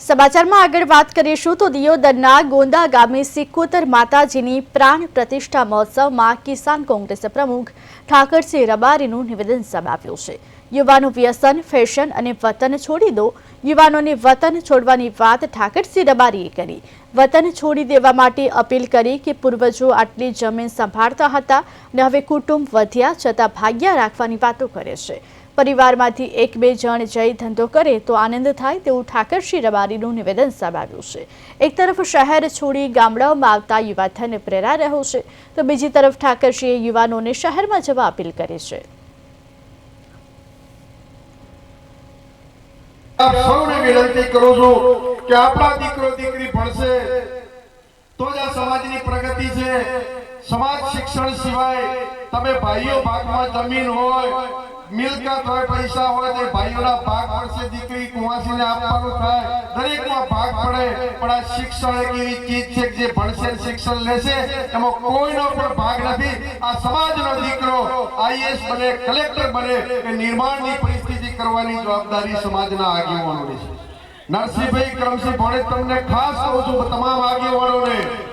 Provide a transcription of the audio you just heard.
સમાચારમાં આગળ વાત કરીશું તો દિયોદરના ગોંદા ગામે સિકોતર માતાજીની પ્રાણ પ્રતિષ્ઠા મહોત્સવમાં કિસાન કોંગ્રેસ પ્રમુખ ઠાકરસિંહ રબારીનું નિવેદન સમાવ્યું છે. યુવાનો વ્યસન, ફેશન અને વતન છોડી દો. યુવાનોને વતન છોડવાની વાત ઠાકરસિંહ રબારીએ કરી. વતન છોડી દેવા માટે અપીલ કરી કે પૂર્વજો આટલી જમીન સંભાળતા હતા અને હવે કુટુંબ વધ્યા છતાં ભાગ્યા રાખવાની વાતો કરે છે. પરિવારમાંથી એક બે જણ જઈ ધંધો કરે તો આનંદ થાય તેવું ઠાકરશ્રી રબારીનું નિવેદન સામે છે. એક તરફ શહેર છોડી ગામડાઓમાં આવતા યુવાધન પ્રેરા રહ્યો છે તો બીજી તરફ ઠાકરશ્રીએ યુવાનોને શહેરમાં જવા અપીલ કરી છે. છે. સમાજ શિક્ષણ સિવાય તમે ભાઈઓ ભાગમાં જમીન હોય મિલકત હોય, પૈસા હોય તે ભાઈઓના ભાગ પડશે, દીકરી, કુંવાસીને આપવાનું થાય, દરેકમાં ભાગ પડે. પણ આ શિક્ષણ એક એવી ચીજ છે જે ભણશે શિક્ષણ લેશે, એમાં કોઈનો પણ ભાગ નથી. આ સમાજનો દીકરો આઈએસ બને, કલેક્ટર બને, એ નિર્માણની પરિસ્થિતિ કરવાની જવાબદારી સમાજના આગેવાનોની છે. નરસિંહભાઈ કરમસિંહ ભણે તમને ખાસ કહું છું, તમામ આગેવાનોને.